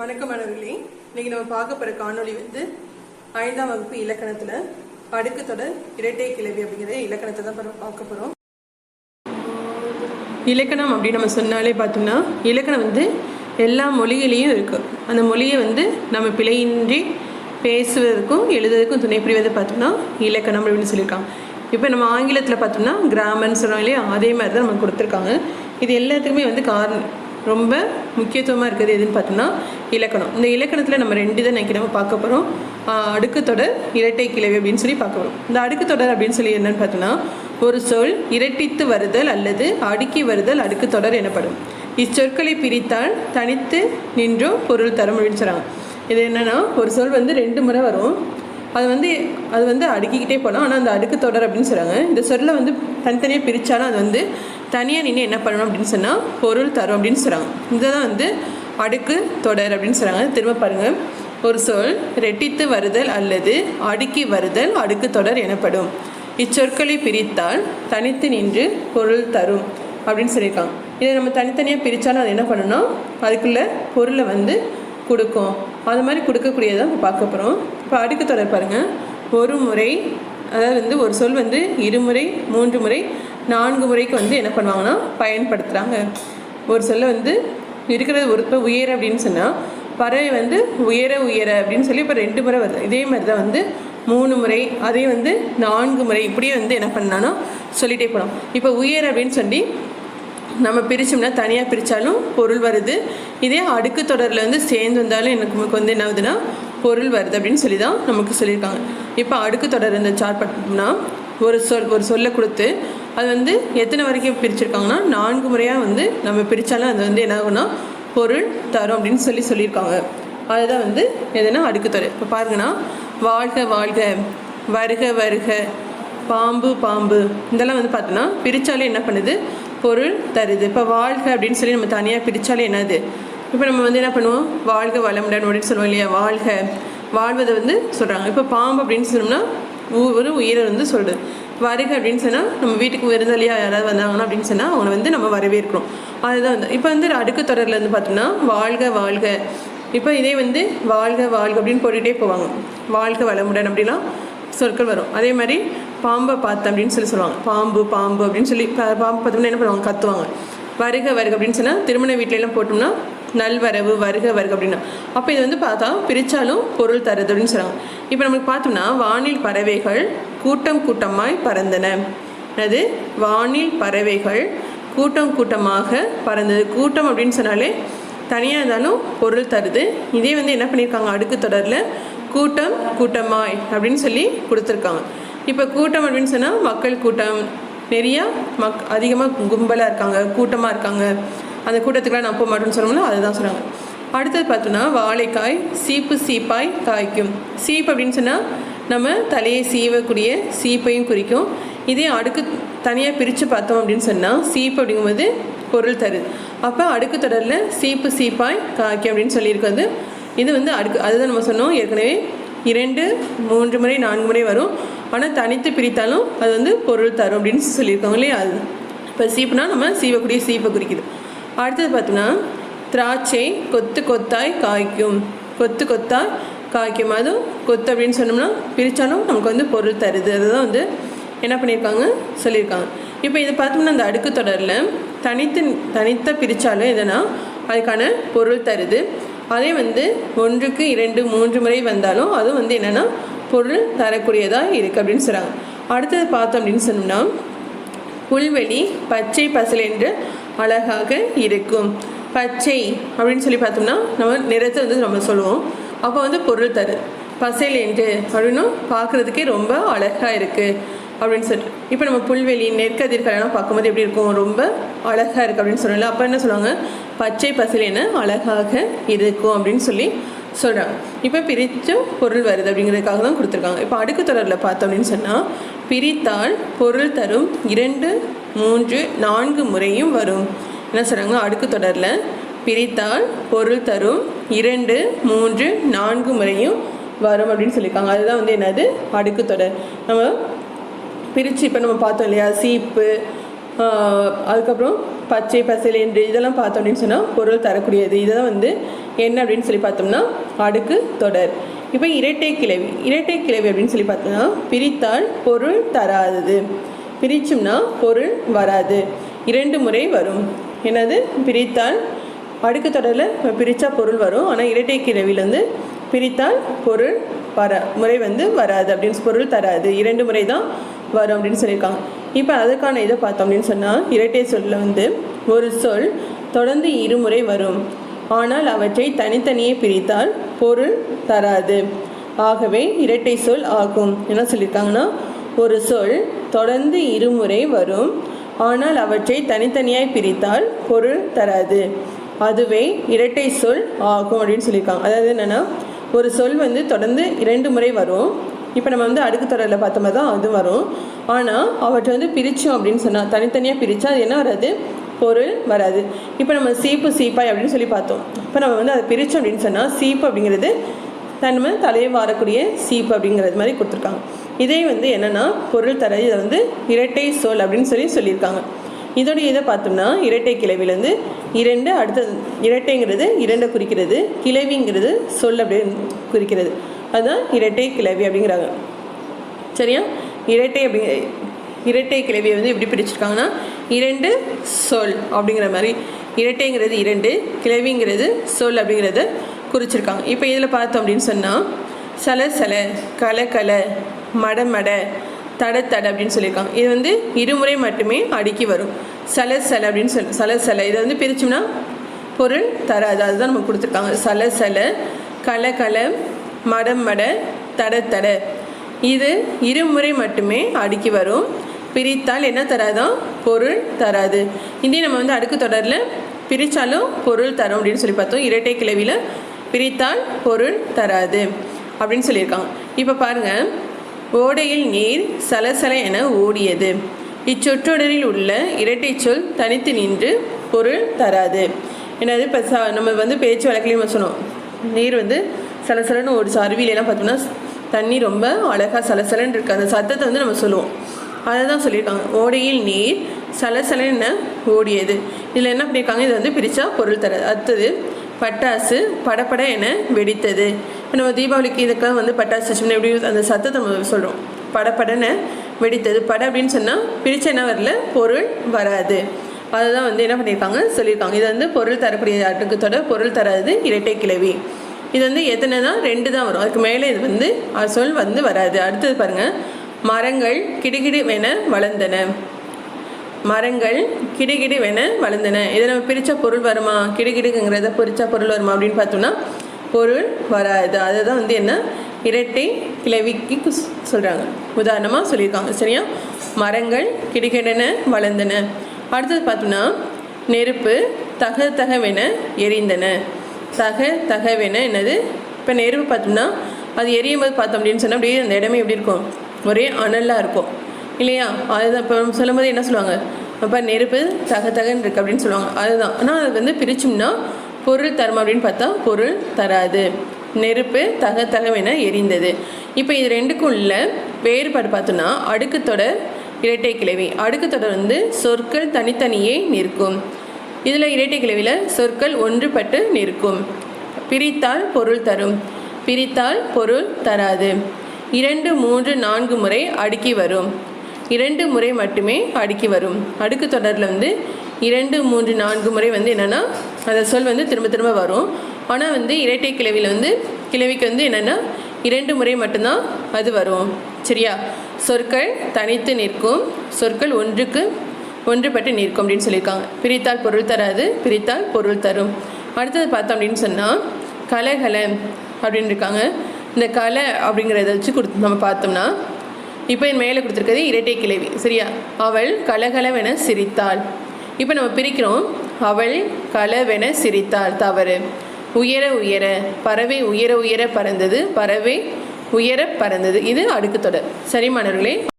வணக்கம் மாணவர்களே இன்னைக்கு நம்ம பார்க்க போகிற காணொளி வந்து ஐந்தாம் வகுப்பு இலக்கணத்தில் அடுக்கு தொடர் இரட்டை கிளவி அப்படிங்கிற இலக்கணத்தை தான் பார்க்க போகிறோம் இலக்கணம் அப்படின்னு நம்ம சொன்னாலே பார்த்தோம்னா இலக்கணம் வந்து எல்லா மொழிகளையும் இருக்கு. அந்த மொழியை வந்து நம்ம பிழையின்றி பேசுவதற்கும் எழுதுவதற்கும் துணை புரிவதை பார்த்தோம்னா இலக்கணம் அப்படின்னு சொல்லியிருக்காங்க. இப்போ நம்ம ஆங்கிலத்தில் பார்த்தோம்னா கிராமர்னு சொல்கிறோம் இல்லையா? அதே மாதிரி தான் நமக்கு கொடுத்துருக்காங்க. இது எல்லாத்துக்குமே வந்து காரணம் ரொம்ப முக்கியத்துவமாக இருக்கிறது எதுன்னு பார்த்தோம்னா இலக்கணம். இந்த இலக்கணத்தில் நம்ம ரெண்டு தான் நினைக்கிறோம் நம்ம பார்க்க போகிறோம் அடுக்குத்தொடர் இரட்டை கிளவி அப்படின்னு சொல்லி பார்க்க போகிறோம் இந்த அடுக்கு தொடர் அப்படின்னு சொல்லி என்னன்னு பார்த்தோம்னா ஒரு சொல் இரட்டித்து வருதல் அல்லது அடுக்கி வருதல் அடுக்கு தொடர் எனப்படும். இச்சொற்களை பிரித்தால் தனித்து நின்றும் பொருள் தரும் அப்படின்னு சொல்கிறாங்க இது என்னென்னா ஒரு சொல் வந்து ரெண்டு முறை வரும். அது வந்து அது வந்து அடுக்கிக்கிட்டே போகலாம் ஆனால் அந்த அடுக்கு தொடர் அப்படின்னு சொல்கிறாங்க இந்த சொல்லை வந்து தனித்தனியாக பிரித்தாலும் அது வந்து தனியாக நின்று என்ன பண்ணணும் அப்படின்னு சொன்னால் பொருள் தரும் அப்படின்னு சொல்கிறாங்க இதுதான் வந்து அடுக்கு தொடர் அப்படின்னு சொல்கிறாங்க திரும்ப பாருங்கள் ஒரு சொல் ரெட்டித்து வருதல் அல்லது அடுக்கி வருதல் அடுக்கு தொடர் எனப்படும். இச்சொற்களை பிரித்தால் தனித்து நின்று பொருள் தரும் அப்படின்னு சொல்லியிருக்காங்க. இதை நம்ம தனித்தனியாக பிரித்தாலும் அது என்ன பண்ணணும்னா அதுக்குள்ளே பொருளை வந்து கொடுக்கும். அது மாதிரி கொடுக்கக்கூடியதை நம்ம பார்க்க போகிறோம் இப்போ அடுக்கு தொடர் பாருங்கள் ஒரு முறை அதாவது வந்து ஒரு சொல் வந்து இருமுறை மூன்று முறை நான்கு முறைக்கு வந்து என்ன பண்ணுவாங்கன்னா பயன்படுத்துகிறாங்க ஒரு சொல்ல வந்து இருக்கிறது ஒரு இப்போ உயர அப்படின்னு சொன்னால் பறவை வந்து உயர உயர அப்படின்னு சொல்லி இப்போ ரெண்டு முறை வருது. இதே மாதிரி தான் வந்து மூணு முறை அதே வந்து நான்கு முறை இப்படியே வந்து என்ன பண்ணான்னா சொல்லிகிட்டே போகலாம் இப்போ உயர் அப்படின்னு சொல்லி நம்ம பிரித்தோம்னா தனியாக பிரித்தாலும் பொருள் வருது. இதே அடுக்கு தொடரில் வந்து சேர்ந்து வந்தாலும் எனக்கு நமக்கு வந்து என்ன ஆகுதுன்னா பொருள் வருது அப்படின்னு சொல்லி தான் நமக்கு சொல்லியிருக்காங்க. இப்போ அடுக்கு தொடர் இந்த சார்ட் பண்ணோம்னா ஒரு சொல் ஒரு சொல்லை கொடுத்து அது வந்து எத்தனை வரைக்கும் பிரிச்சிருக்காங்கன்னா நான்கு முறையாக வந்து நம்ம பிரித்தாலும் அது வந்து என்ன ஆகும்னா பொருள் தரும் அப்படின்னு சொல்லி சொல்லியிருக்காங்க. அதுதான் வந்து எதுனா அடுக்கு இப்போ பாருங்கன்னா வாழ்க வாழ்க வருக வருக பாம்பு பாம்பு. இதெல்லாம் வந்து பார்த்தோன்னா பிரித்தாலே என்ன பண்ணுது? பொருள் தருது. இப்போ வாழ்க அப்படின்னு சொல்லி நம்ம தனியாக பிரித்தாலே என்னது? இப்போ நம்ம வந்து என்ன பண்ணுவோம்? வாழ்க வளமுடன் அப்படின்னு சொல்லுவோம் இல்லையா? வாழ்க. வாழ்வதை வந்து சொல்கிறாங்க இப்போ பாம்பு அப்படின்னு சொன்னோம்னா ஒரு உயிரை வந்து சொல்லுது. வருக அப்படின்னு சொன்னால் நம்ம வீட்டுக்கு விருந்தாளியாக யாராவது வந்தாங்கன்னா அப்படின்னு சொன்னால் அவனை வந்து நம்ம வரவேற்கிறோம். அதுதான் வந்து இப்போ வந்து அடுக்கு தொடரில் வந்து பார்த்தோம்னா வாழ்க வாழ்க. இப்போ இதே வந்து வாழ்க வாழ்க அப்படின்னு போட்டுகிட்டே போவாங்க. வாழ்க வளமுடன் அப்படின்னா சொற்கள் வரும். அதே மாதிரி பாம்பை பார்த்து அப்படின்னு சொல்லி சொல்லுவாங்க. பாம்பு பாம்பு அப்படின்னு சொல்லி பாம்பு பார்த்தோம்னா என்ன பண்ணுவாங்க? கத்துவாங்க. வருக வருக அப்படின்னு சொன்னால் திருமண வீட்டிலலாம் போட்டோம்னா நல்வரவு வருக வருக அப்படின்னா. அப்போ இது வந்து பார்த்தா பிரித்தாலும் பொருள் தருது அப்படின்னு சொல்கிறாங்க இப்போ நமக்கு பார்த்தோம்னா வானில் பறவைகள் கூட்டம் கூட்டமாய் பறந்தன. அது வானில் பறவைகள் கூட்டம் கூட்டமாக பறந்தது. கூட்டம் அப்படின்னு சொன்னாலே தனியாக இருந்தாலும் பொருள் தருது. இதே வந்து என்ன பண்ணியிருக்காங்க? அடுக்கு தொடரில் கூட்டம் கூட்டமாய் அப்படின்னு சொல்லி கொடுத்துருக்காங்க. இப்போ கூட்டம் அப்படின்னு சொன்னால் மக்கள் கூட்டம். நிறையா மக் அதிகமாக கும்பலாக இருக்காங்க கூட்டமாக இருக்காங்க. அந்த கூட்டத்துக்குலாம் நான் போக மாட்டேன்னு சொன்னோம்ல அதுதான் சொல்கிறாங்க அடுத்தது பார்த்தோன்னா வாழைக்காய் சீப்பு சீப்பாய் காய்க்கும். சீப்பு அப்படின்னு சொன்னால் நம்ம தலையை சீவக்கூடிய சீப்பையும் குறிக்கும். இதே அடுக்கு தனியாக பிரித்து பார்த்தோம் அப்படின்னு சொன்னால் சீப்பு அப்படிங்கும்போது பொருள் தருது அப்போ அடுக்கு தொடரில் சீப்பு சீப்பாய் காய்க்கும் அப்படின்னு சொல்லியிருக்கிறது. இது வந்து அடுக்கு அதுதான் நம்ம சொன்னோம். ஏற்கனவே இரண்டு மூன்று முறை நான்கு முறை வரும். ஆனால் தனித்து பிரித்தாலும் அது வந்து பொருள் தரும் அப்படின்னு சொல்லியிருக்காங்க இல்லையா? அது. இப்போ சீப்புனா நம்ம சீவக்கூடிய சீப்பை குறிக்குது. அடுத்தது பார்த்தோம்னா திராட்சை கொத்து கொத்தாய் காய்க்கும். கொத்து கொத்தாய் காய்க்கும். அதுவும் கொத்து அப்படின்னு சொன்னோம்னா பிரித்தாலும் நமக்கு வந்து பொருள் தருது. அதுதான் வந்து என்ன பண்ணியிருக்காங்க? சொல்லியிருக்காங்க. இப்போ இது பார்த்தோம்னா அந்த அடுக்கு தொடரில் தனித்து தனித்த பிரித்தாலும் எதனா அதுக்கான பொருள் தருது. அதே வந்து ஒன்றுக்கு இரண்டு மூன்று முறை வந்தாலும் அதுவும் வந்து என்னென்னா பொருள் தரக்கூடியதாக இருக்குது அப்படின்னு சொல்கிறாங்க அடுத்தது பார்த்தோம் அப்படின்னு சொன்னோம்னா புல்வெளி பச்சை பசலென்று என்று அழகாக இருக்கும். பச்சை அப்படின்னு சொல்லி பார்த்தோம்னா நம்ம நிறத்தை வந்து நம்ம சொல்லுவோம். அப்போ வந்து பொருள் தரு. பசையில் என்று அப்படின்னும் பார்க்குறதுக்கே ரொம்ப அழகாக இருக்குது அப்படின்னு சொல்லிட்டு. இப்போ நம்ம புல்வெளி நெற்கதிர்களெல்லாம் பார்க்கும்போது எப்படி இருக்கும்? ரொம்ப அழகாக இருக்குது அப்படின்னு சொல்லல. அப்போ என்ன சொல்லுவாங்க? பச்சை பசல் என அழகாக இருக்கும் அப்படின்னு சொல்லி சொல்கிறாங்க இப்போ பிரித்து பொருள் வருது அப்படிங்கிறதுக்காக தான் கொடுத்துருக்காங்க. இப்போ அடுக்கு தொடரில் பார்த்தோம் அப்படின்னு சொன்னால் பிரித்தால் பொருள் தரும் இரண்டு மூன்று நான்கு முறையும் வரும். என்ன சொல்கிறாங்க அடுக்கு தொடரில் பிரித்தால் பொருள் தரும் இரண்டு மூன்று நான்கு முறையும் வரும் அப்படின்னு சொல்லியிருக்காங்க. அதுதான் வந்து என்னது? அடுக்கு தொடர். நம்ம பிரித்து இப்போ நம்ம பார்த்தோம் இல்லையா? சீப்பு அதுக்கப்புறம் பச்சை பசலை என்று இதெல்லாம் பார்த்தோம் அப்படின்னு சொன்னால் பொருள் தரக்கூடியது. இதெல்லாம் வந்து என்ன அப்படின்னு சொல்லி பார்த்தோம்னா அடுக்கு தொடர். இப்போ இரட்டை கிளவி இரட்டை கிளவி அப்படின்னு சொல்லி பார்த்தோம்னா பிரித்தால் பொருள் தராதது. பிரிச்சோம்னா பொருள் வராது. இரண்டு முறை வரும். என்னது? பிரித்தால் அடுக்கு தொடரில் பிரித்தா பொருள் வரும். ஆனால் இரட்டை கிளவியில் வந்து பிரித்தால் பொருள் வர முறை வந்து வராது அப்படின்னு பொருள் தராது. இரண்டு முறை தான் வரும் அப்படின்னு சொல்லியிருக்காங்க. இப்போ அதுக்கான இதை பார்த்தோம் அப்படின்னு சொன்னால் இரட்டை சொல்லில் வந்து ஒரு சொல் தொடர்ந்து இருமுறை வரும். ஆனால் அவற்றை தனித்தனியே பிரித்தால் பொருள் தராது. ஆகவே இரட்டை சொல் ஆகும். என்ன சொல்லியிருக்காங்கன்னா ஒரு சொல் தொடர்ந்து இருமுறை வரும். ஆனால் அவற்றை தனித்தனியாய் பிரித்தால் பொருள் தராது. அதுவே இரட்டை சொல் ஆகும் அப்படின்னு சொல்லியிருக்காங்க அதாவது என்னென்னா ஒரு சொல் வந்து தொடர்ந்து இரண்டு முறை வரும். இப்போ நம்ம வந்து அடுக்கு தொடரில் பார்த்த மாதிரி தான் அது வரும். ஆனால் அவற்றை வந்து பிரித்தோம் அப்படின்னு சொன்னால் தனித்தனியாக பிரித்தா அது என்ன வராது? பொருள் வராது. இப்போ நம்ம சீப்பு சீப்பாய் அப்படின்னு சொல்லி பார்த்தோம். இப்போ நம்ம வந்து அதை பிரித்தோம் அப்படின்னு சொன்னால் சீப்பு அப்படிங்கிறது தன்மை தலையை வாரக்கூடிய சீப்பு அப்படிங்கிறது மாதிரி கொடுத்துருக்காங்க. இதே வந்து என்னென்னா பொருள் தர இதை வந்து இரட்டை சொல் அப்படின்னு சொல்லி சொல்லியிருக்காங்க. இதோடைய இதை பார்த்தோம்னா இரட்டை கிளவிலேருந்து இரண்டு அடுத்தது இரட்டைங்கிறது இரண்டை குறிக்கிறது. கிளவிங்கிறது சொல் அப்படின்னு குறிக்கிறது. அதுதான் இரட்டை கிளவி அப்படிங்கிறாங்க. சரியா? இரட்டை அப்படி இரட்டை கிளவியை வந்து எப்படி பிரிச்சிருக்காங்கன்னா இரண்டு சொல் அப்படிங்கிற மாதிரி. இரட்டைங்கிறது இரண்டு கிளவிங்கிறது சொல் அப்படிங்கிறத குறிச்சிருக்காங்க. இப்போ இதில் பார்த்தோம் அப்படின்னு சொன்னால் சல சல கல கல மட மட தட தட அப்படின்னு சொல்லியிருக்காங்க. இது வந்து இருமுறை மட்டுமே அடுக்கி வரும். சல சல அப்படின்னு சொல் சல சல. இதை வந்து பிரிச்சோம்னா பொருள் தராது. அதுதான் நம்ம கொடுத்துருக்காங்க. சல சல கல கல மடம் மட தட தட இது இருமுறை மட்டுமே அடுக்கி வரும். பிரித்தால் என்ன தராதான் பொருள் தராது. இதே நம்ம வந்து அடுக்கு தொடரில் பிரித்தாலும் பொருள் தரும் அப்படின்னு சொல்லி பார்த்தோம். இரட்டை கிளவியில் பிரித்தால் பொருள் தராது அப்படின்னு சொல்லியிருக்காங்க. இப்போ பாருங்கள் ஓடையில் நீர் சலசல என ஓடியது. இச்சொற்றொடரில் உள்ள இரட்டை சொல் தனித்து நின்று பொருள் தராது. என்னது இப்போ ச நம்ம வந்து பேச்சு வழக்கிலையும் நம்ம சொன்னோம். நீர் வந்து சலசலன்னு ஒரு அருவியிலலாம் பார்த்தோம்னா தண்ணி ரொம்ப அழகாக சலசலன்னு இருக்குது அந்த சத்தத்தை வந்து நம்ம சொல்லுவோம். அதை தான் சொல்லியிருக்காங்க. ஓடையில் நீர் சலசலன்னு ஓடியது. இதில் என்ன பண்ணியிருக்காங்க? இதை வந்து பிரித்தா பொருள் தராது. அடுத்தது பட்டாசு படப்பட என வெடித்தது. நம்ம தீபாவளிக்கு இதுக்காக வந்து பட்டாசு வச்சோம்னா எப்படி அந்த சத்தத்தை நம்ம சொல்கிறோம் படப்படனை வெடித்தது. பட அப்படின்னு சொன்னால் பிரிச்ச என்ன வரல? பொருள் வராது. அதுதான் வந்து என்ன பண்ணியிருக்காங்க? சொல்லியிருக்காங்க. இது வந்து பொருள் தரக்கூடிய அடுக்கு தொடர் பொருள் தராது இரட்டை கிளவி இது வந்து எத்தனை தான் ரெண்டு தான் வரும். அதுக்கு மேலே இது வந்து அது சொல் வந்து வராது. அடுத்தது பாருங்கள் மரங்கள் கிடுகிடுவென வளர்ந்தன. மரங்கள் கிடுகிடுவென வளர்ந்தன. இதை நம்ம பிரித்த பொருள் வருமா? கிடுகிடுங்கிறத பிரித்தா பொருள் வருமா அப்படின்னு பார்த்தோம்னா பொருள் வராது. அதுதான் வந்து என்ன? இரட்டை கிளவிக்கு சொல்கிறாங்க உதாரணமாக சொல்லியிருக்காங்க சரியா? மரங்கள் கிடைக்கின்றன வளர்ந்தன. அடுத்தது பார்த்தோம்னா நெருப்பு தக தகவென எரிந்தன. தக தகவென என்னது? இப்போ நெருப்பு பார்த்தோம்னா அது எரியும் போது பார்த்தோம் அப்படின்னு சொன்னால் அப்படியே அந்த இடமே எப்படி இருக்கும்? ஒரே அனலாக இருக்கும். இல்லையா? அதுதான் இப்போ சொல்லும் போது என்ன சொல்லுவாங்க? அப்போ நெருப்பு தக தகன்னு இருக்குது அப்படின்னு சொல்லுவாங்க. அதுதான். ஆனால் அது வந்து பிரிச்சோம்னா பொருள் தரும் அப்படின்னு பார்த்தா பொருள் தராது. நெருப்பு தக தகவென எரிந்தது. இப்போ இது ரெண்டுக்கும் உள்ள வேறுபாடு பார்த்தோன்னா அடுக்கு தொடர் இரட்டை கிளவி அடுக்கு தொடர் வந்து சொற்கள் தனித்தனியே நிற்கும். இதில் இரட்டை கிளவியில் சொற்கள் ஒன்றுபட்டு நிற்கும். பிரித்தால் பொருள் தரும். பிரித்தால் பொருள் தராது. இரண்டு மூன்று நான்கு முறை அடுக்கி வரும். இரண்டு முறை மட்டுமே அடுக்கி வரும். அடுக்கு தொடரில் வந்து இரண்டு மூன்று நான்கு முறை வந்து என்னென்னா அந்த சொல் வந்து திரும்ப திரும்ப வரும். ஆனால் வந்து இரட்டை கிளவியில் வந்து கிளவிக்கு வந்து என்னென்னா இரண்டு முறை மட்டும்தான் அது வரும். சரியா? சொற்கள் தனித்து நிற்கும். சொற்கள் ஒன்றுக்கு ஒன்றுபட்டு நிற்கும் அப்படின்னு சொல்லியிருக்காங்க. பிரித்தால் பொருள் தராது பிரித்தால் பொருள் தரும். அடுத்தது பார்த்தோம் அப்படின்னு சொன்னால் கலகல அப்படின்னு இருக்காங்க. இந்த கலை அப்படிங்கிறத வச்சு கொடுத்து நம்ம பார்த்தோம்னா இப்போ என் மேலே கொடுத்துருக்கிறது இரட்டை கிளவி சரியா? அவள் கலகலவென சிரித்தாள். இப்போ நம்ம பிரிக்கிறோம். அவள் கலவென சிரித்தாள். தவறு. உயர உயர. பறவை உயர உயர பறந்தது. பறவை உயர பறந்தது. இது அடுக்கு தொடர். சரி மாணவர்களே.